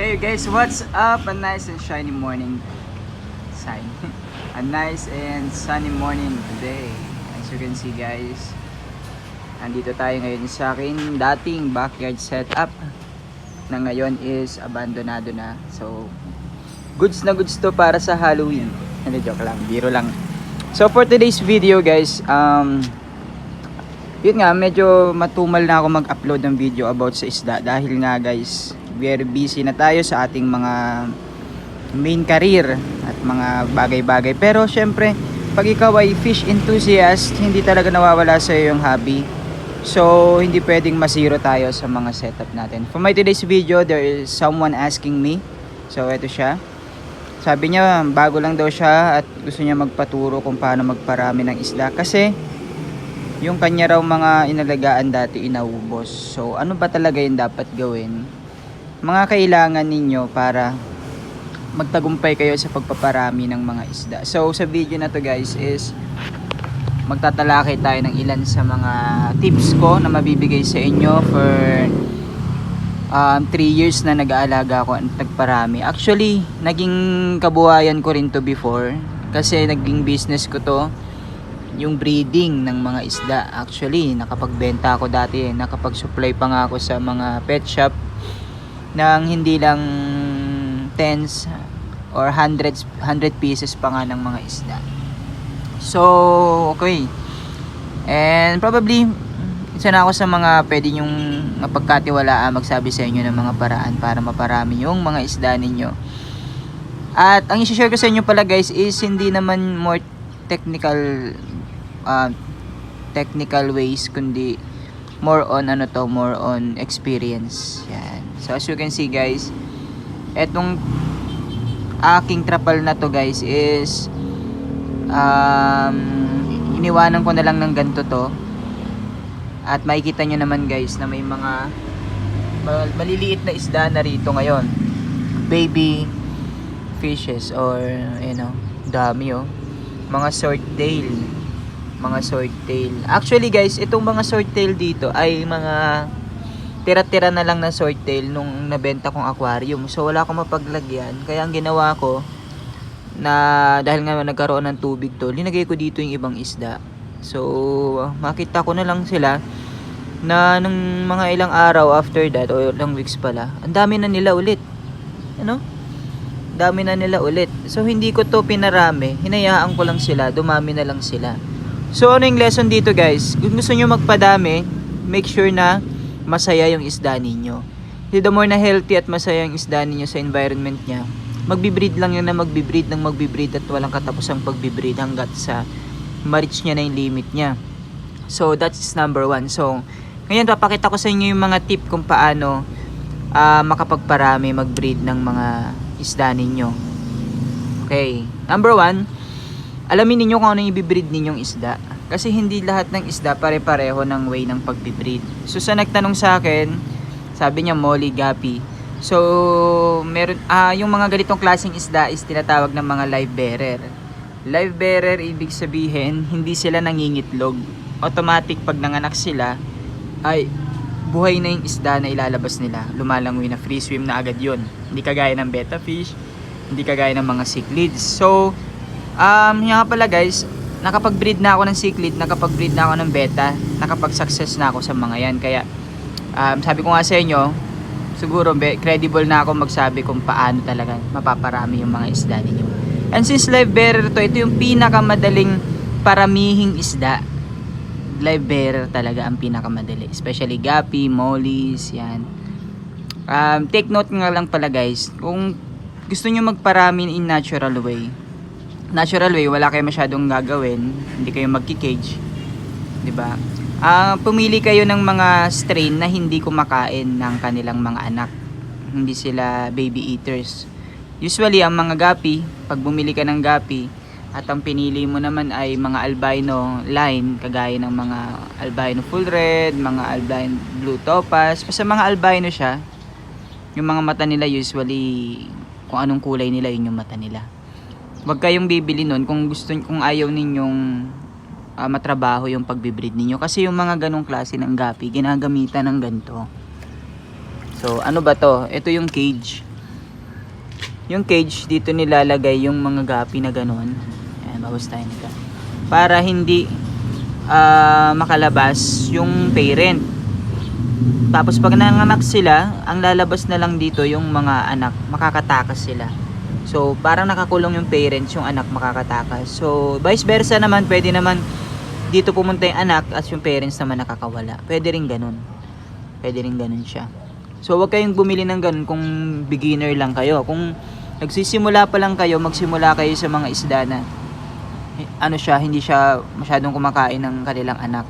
Hey guys, what's up? A nice and shiny morning. Sign. A nice and sunny morning today. As you can see guys, andito tayo ngayon sa akin dating backyard setup na ngayon is abandonado na. So, goods na goods to para sa Halloween. Hindi, joke lang. Biro lang. So, for today's video guys, um, yun nga, medyo matumal na ako mag-upload ng video about sa isda dahil nga guys, very busy na tayo sa ating mga main career at mga bagay-bagay. Pero syempre, pag ikaw ay fish enthusiast, hindi talaga nawawala sa iyo yung hobby. So, hindi pwedeng masiro tayo sa mga setup natin. For my today's video, there is someone asking me. So, eto siya. Sabi niya, bago lang daw siya at gusto niya magpaturo kung paano magparami ng isda. Kasi, yung kanya raw mga inalagaan dati inaubos. So, ano ba talaga yung dapat gawin? Mga kailangan ninyo para magtagumpay kayo sa pagpaparami ng mga isda. So, sa video na to guys is magtatalakay tayo ng ilan sa mga tips ko na mabibigay sa inyo for um, 3 years na nag-aalaga ako at nagparami. Actually, naging kabuhayan ko rin to before kasi naging business ko to yung breeding ng mga isda. Actually, nakapagbenta ako dati, nakapag-supply pa nga ako sa mga pet shop ng hindi lang tens or hundreds 100 pieces pa nga ng mga isda. So, okay. And probably isa na ako sa mga pwede nyong mapagkatiwalaan magsabi sa inyo ng mga paraan para maparami yung mga isda ninyo. At ang i-share ko sa inyo pala guys is hindi naman more technical uh, technical ways kundi more on ano to more on experience. Yan. So as you can see guys etong aking trapal na to guys is um, iniwanan ko na lang ng ganito to. At makikita nyo naman guys na may mga mal- maliliit na isda na rito ngayon. Baby fishes or you know dami oh. Mga swordtail mga swordtail actually guys itong mga swordtail dito ay mga tira-tira na lang na swordtail nung nabenta kong aquarium. So wala akong mapaglagyan. Kaya ang ginawa ko na dahil nga nagkaroon ng tubig to linagay ko dito yung ibang isda. So makita ko na lang sila na nung mga ilang araw after that o ilang weeks pala ang dami na nila ulit. Ano? Dami na nila ulit. So hindi ko to pinarami. Hinayaan ko lang sila. Dumami na lang sila so ano yung lesson dito guys kung gusto nyo magpadami make sure na masaya yung isda ninyo the more na healthy at masaya yung isda ninyo sa environment niya magbibreed lang yan na magbibreed ng magbibreed at walang katapusang pagbibreed hanggat sa ma-reach niya na yung limit niya. So, that's number one. So, ngayon papakita ko sa inyo yung mga tip kung paano ah, makapagparami, mag-breed ng mga isda ninyo. Okay. Number one, alamin ninyo kung ano yung ibibreed ninyong isda. Kasi hindi lahat ng isda pare-pareho ng way ng pagbibreed. So, sa nagtanong sa akin, sabi niya molly gapi. So, meron ah yung mga ganitong klaseng isda is tinatawag ng mga live bearer. Live bearer ibig sabihin hindi sila nangingitlog. Automatic pag nanganak sila ay buhay na yung isda na ilalabas nila. Lumalangoy na free swim na agad 'yon. Hindi kagaya ng betta fish, hindi kagaya ng mga cichlids. So, um nga pala guys, nakapag-breed na ako ng cichlid, nakapag-breed na ako ng betta, nakapag-success na ako sa mga yan. Kaya um, sabi ko nga sa inyo, siguro be, credible na ako magsabi kung paano talaga mapaparami yung mga isda ninyo. And since live bearer to, ito yung pinakamadaling paramihing isda. Live bearer talaga ang pinakamadali. Especially gapi, mollies, yan. Um, take note nga lang pala guys, kung gusto nyo magparami in natural way, natural way, wala kayo masyadong gagawin, hindi kayo magki-cage, 'di ba? Ah, pumili kayo ng mga strain na hindi kumakain ng kanilang mga anak. Hindi sila baby eaters. Usually ang mga gapi, pag bumili ka ng gapi at ang pinili mo naman ay mga albino line kagaya ng mga albino full red, mga albino blue topaz, basta mga albino siya. Yung mga mata nila usually kung anong kulay nila yun yung mata nila. Huwag kayong bibili nun kung gusto kung ayaw ninyong ah, matrabaho yung pagbibreed ninyo kasi yung mga ganong klase ng gapi ginagamitan ng ganito. So ano ba to? Ito yung cage. yung cage dito nilalagay yung mga gapi na ganun. Ayan, bawas tayo nito. Para hindi ah, makalabas yung parent. Tapos pag nanganak sila, ang lalabas na lang dito yung mga anak, makakatakas sila. So, parang nakakulong yung parents, yung anak makakatakas. So, vice versa naman, pwede naman dito pumunta yung anak at yung parents naman nakakawala. Pwede rin ganun. Pwede rin ganun siya. So, huwag kayong bumili ng ganun kung beginner lang kayo. Kung nagsisimula pa lang kayo, magsimula kayo sa mga isda na ano siya, hindi siya masyadong kumakain ng kanilang anak.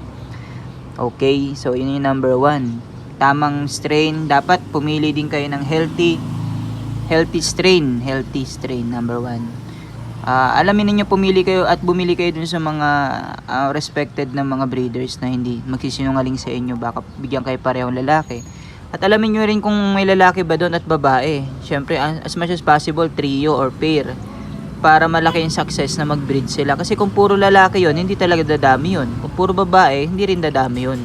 Okay, so yun yung number one. Tamang strain, dapat pumili din kayo ng healthy healthy strain, healthy strain number one. Ah, alamin niyo pumili kayo at bumili kayo dun sa mga ah, respected na mga breeders na hindi magsisinungaling sa inyo baka bigyan kayo parehong lalaki. At alamin nyo rin kung may lalaki ba doon at babae. Siyempre, as as much as possible, trio or pair. Para malaki yung success na mag-breed sila. Kasi kung puro lalaki yon hindi talaga dadami yon Kung puro babae, hindi rin dadami yon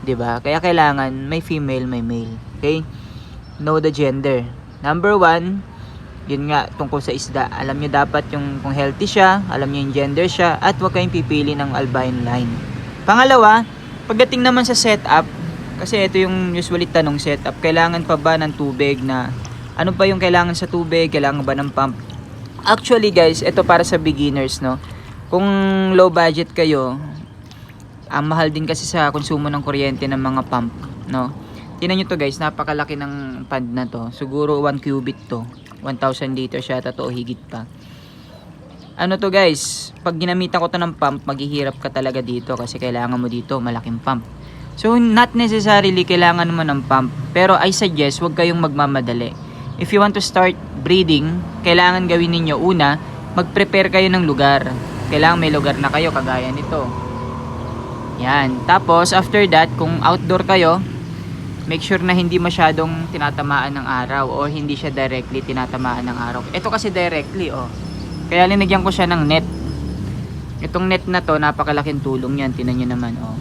'Di ba Kaya kailangan may female, may male. Okay? Know the gender. Number one, yun nga, tungkol sa isda. Alam nyo dapat yung kung healthy siya, alam nyo yung gender siya, at huwag kayong pipili ng albino line. Pangalawa, pagdating naman sa setup, kasi ito yung usually tanong setup, kailangan pa ba ng tubig na, ano pa yung kailangan sa tubig, kailangan ba ng pump? Actually guys, ito para sa beginners, no? Kung low budget kayo, ang mahal din kasi sa konsumo ng kuryente ng mga pump, no? Tingnan nyo to guys, napakalaki ng pad na to. Siguro 1 cubic to. 1,000 liters siya, to o higit pa. Ano to guys, pag ginamitan ko to ng pump, maghihirap ka talaga dito kasi kailangan mo dito malaking pump. So not necessarily kailangan mo ng pump, pero I suggest wag kayong magmamadali. If you want to start breeding, kailangan gawin ninyo una, mag-prepare kayo ng lugar. Kailangan may lugar na kayo kagaya nito. Yan. Tapos after that, kung outdoor kayo, make sure na hindi masyadong tinatamaan ng araw o hindi siya directly tinatamaan ng araw. Ito kasi directly, oh. Kaya linagyan ko siya ng net. Itong net na to, napakalaking tulong yan. Tinan nyo naman, oh.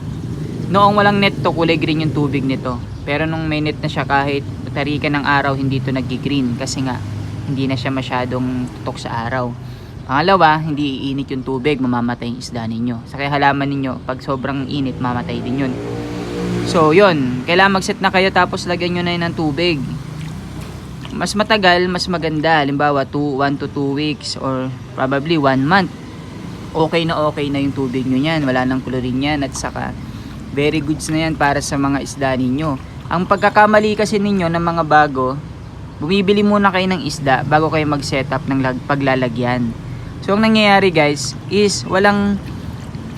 Noong walang net to, kulay green yung tubig nito. Pero nung may net na siya, kahit tarikan ng araw, hindi to nag-green. Kasi nga, hindi na siya masyadong tutok sa araw. Pangalawa, hindi iinit yung tubig, mamamatay yung isda ninyo. Sa kaya halaman ninyo, pag sobrang init, mamatay din yun. So, yun. Kailangan mag-set na kayo tapos lagyan nyo na yun ng tubig. Mas matagal, mas maganda. Halimbawa, 1 to 2 weeks or probably 1 month. Okay na okay na yung tubig nyo yan. Wala nang chlorine yan. At saka, very goods na yan para sa mga isda ninyo. Ang pagkakamali kasi ninyo ng mga bago, bumibili muna kayo ng isda bago kayo mag-setup ng lag- paglalagyan. So, ang nangyayari guys is walang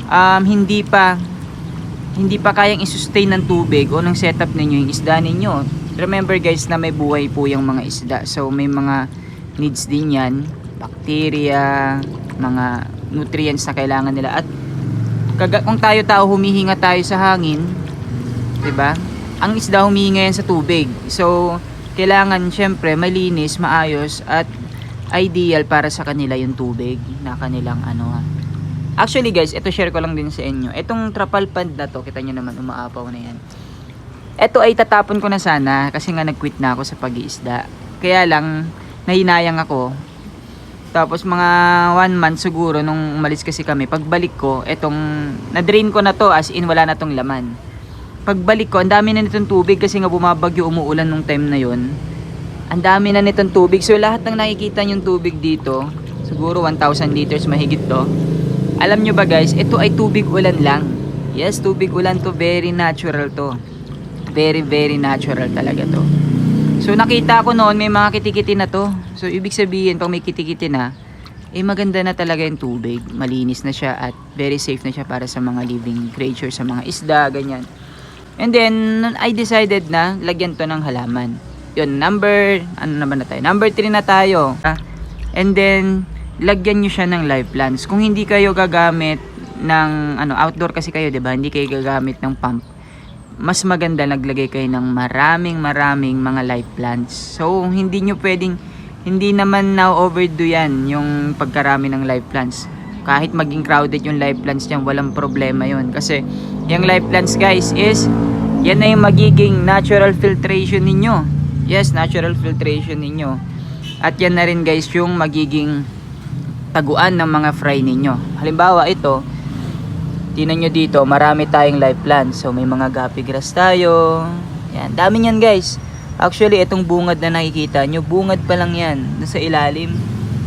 um, hindi pa hindi pa kayang i-sustain ng tubig o ng setup ninyo yung isda ninyo. Remember guys na may buhay po yung mga isda. So may mga needs din yan. Bacteria, mga nutrients na kailangan nila. At kung tayo tao humihinga tayo sa hangin, 'di ba? Ang isda humihinga yan sa tubig. So kailangan syempre malinis, maayos at ideal para sa kanila yung tubig na kanilang ano. Actually guys, ito share ko lang din sa inyo. Itong trapal pond na to, kita nyo naman umaapaw na yan. Ito ay tatapon ko na sana kasi nga nag-quit na ako sa pag-iisda. Kaya lang, nahinayang ako. Tapos mga one month siguro nung umalis kasi kami, pagbalik ko, etong, na-drain ko na to as in wala na tong laman. Pagbalik ko, ang dami na nitong tubig kasi nga bumabagyo umuulan nung time na yon. Ang dami na nitong tubig. So lahat ng nakikita yung tubig dito, siguro 1,000 liters mahigit to. Alam nyo ba guys, ito ay tubig ulan lang. Yes, tubig ulan to, very natural to. Very, very natural talaga to. So nakita ko noon may mga kitikiti na to. So ibig sabihin pag may kitikiti na, eh maganda na talaga yung tubig. Malinis na siya at very safe na siya para sa mga living creatures, sa mga isda, ganyan. And then, I decided na lagyan to ng halaman. Yun, number, ano naman na tayo? Number 3 na tayo. Ah, And then, lagyan nyo siya ng live plants. Kung hindi kayo gagamit ng, ano, outdoor kasi kayo, 'di ba Hindi kayo gagamit ng pump. Mas maganda naglagay kayo ng maraming maraming mga live plants. So, hindi nyo pwedeng, hindi naman now overdo yan, yung pagkarami ng live plants. Kahit maging crowded yung live plants niyan, walang problema yon Kasi, yung live plants guys is, yan na yung magiging natural filtration ninyo. Yes, natural filtration ninyo. At yan na rin guys yung magiging taguan ng mga fry ninyo. Halimbawa ito, tinan nyo dito, marami tayong live plants. So may mga gapi grass tayo. Yan, dami yan guys. Actually, itong bungad na nakikita nyo, bungad pa lang yan. Nasa ilalim,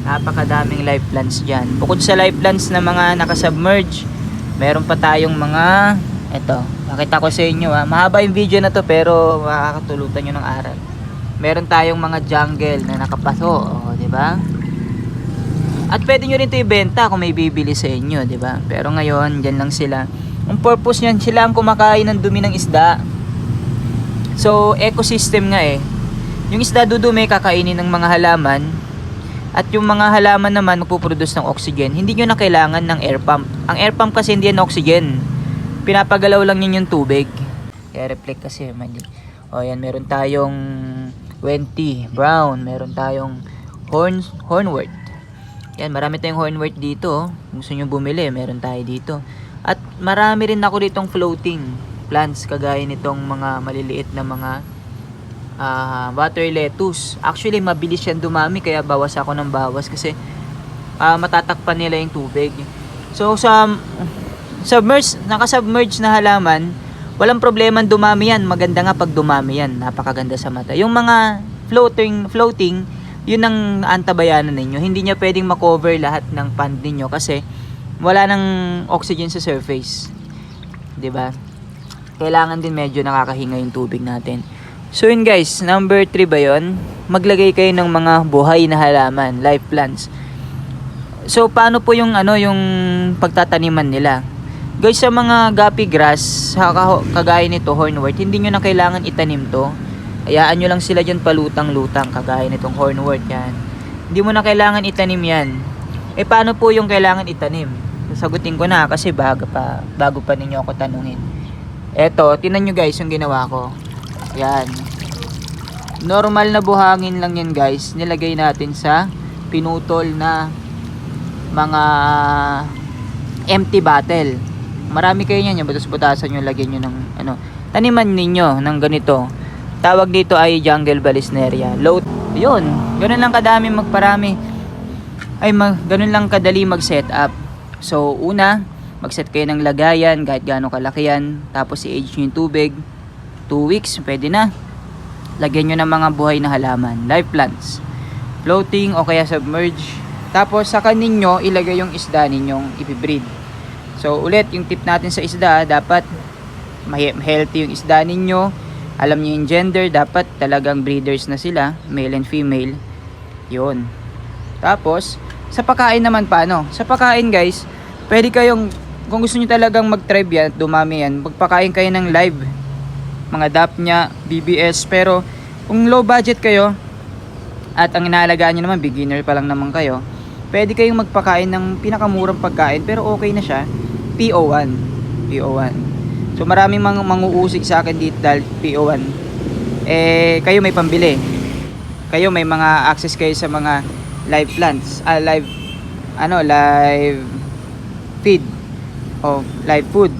napakadaming live plants dyan. Bukod sa live plants na mga nakasubmerge, meron pa tayong mga, eto, pakita ko sa inyo ha. Mahaba yung video na to pero makakatulutan nyo ng aral. Meron tayong mga jungle na nakapaso, oh, di ba? At pwede nyo rin ito ibenta kung may bibili sa inyo, di ba? Pero ngayon, dyan lang sila. Ang purpose niyan, sila ang kumakain ng dumi ng isda. So, ecosystem nga eh. Yung isda dudumi, kakainin ng mga halaman. At yung mga halaman naman, magpuproduce ng oxygen. Hindi nyo na kailangan ng air pump. Ang air pump kasi hindi yan oxygen. Pinapagalaw lang yun yung tubig. Kaya reflect kasi mali. O yan, meron tayong 20 brown. Meron tayong horn, hornwort. Yan, marami tayong hornwort dito. oh. Gusto nyo bumili, meron tayo dito. At marami rin ako ditong floating plants kagaya nitong mga maliliit na mga ah, water lettuce. Actually, mabilis yan dumami kaya bawas ako ng bawas kasi ah, matatakpan nila yung tubig. So sa submerged, naka-submerged na halaman, walang problema dumami yan. Maganda nga pag dumami yan. Napakaganda sa mata. Yung mga floating, floating, yun ang antabayanan ninyo. Hindi niya pwedeng makover lahat ng pond ninyo kasi wala nang oxygen sa surface. 'Di ba? Kailangan din medyo nakakahinga yung tubig natin. So yun guys, number 3 ba yun? Maglagay kayo ng mga buhay na halaman, life plants. So paano po yung ano yung pagtataniman nila? Guys, sa mga gapi grass, kagaya nito hornwort, hindi nyo na kailangan itanim to. Hayaan nyo lang sila dyan palutang-lutang, kagaya nitong hornwort yan. Hindi mo na kailangan itanim yan. Eh paano po yung kailangan itanim? Sasagutin ko na kasi bago pa, bago pa ninyo ako tanungin. Eto, tinan nyo guys yung ginawa ko. Yan. Normal na buhangin lang yan guys. Nilagay natin sa pinutol na mga empty bottle. Marami kayo niyan, yung butas-butasan nyo, lagyan nyo ng ano, taniman ninyo ng ganito. Tawag dito ay jungle balisneria. Low, yun, ganun lang kadami magparami. Ay, mag, ganun lang kadali mag-set up. So, una, mag-set kayo ng lagayan, kahit gaano kalaki yan. Tapos, i-age nyo yung tubig. 2 weeks, pwede na. Lagyan nyo ng mga buhay na halaman. Live plants. Floating o kaya submerge. Tapos, saka ninyo, ilagay yung isda ninyong ipibreed. So, ulit, yung tip natin sa isda, dapat healthy yung isda ninyo. Alam niyo yung gender, dapat talagang breeders na sila, male and female. Yun. Tapos, sa pagkain naman paano? Sa pagkain guys, pwede kayong, kung gusto niyo talagang mag-tribe yan, at dumami yan, magpakain kayo ng live. Mga dapnya, BBS, pero kung low budget kayo, at ang inaalagaan nyo naman, beginner pa lang naman kayo, pwede kayong magpakain ng pinakamurang pagkain, pero okay na siya, PO1. PO1. So maraming mga manguusig sa akin dito dahil PO1. Eh, kayo may pambili. Kayo may mga access kayo sa mga live plants, ah, live, ano, live feed o live food.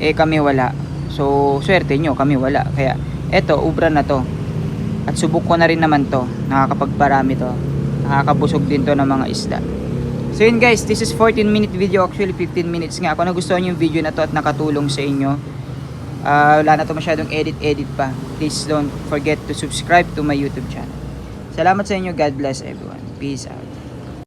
Eh, kami wala. So, swerte nyo, kami wala. Kaya, eto, ubra na to. At subok ko na rin naman to. Nakakapagparami to. Nakakabusog din to ng mga isda. So yun guys, this is 14 minute video. Actually 15 minutes nga. Kung nagustuhan yung video na to at nakatulong sa inyo, ah, wala na to masyadong edit-edit pa. Please don't forget to subscribe to my YouTube channel. Salamat sa inyo. God bless everyone. Peace out.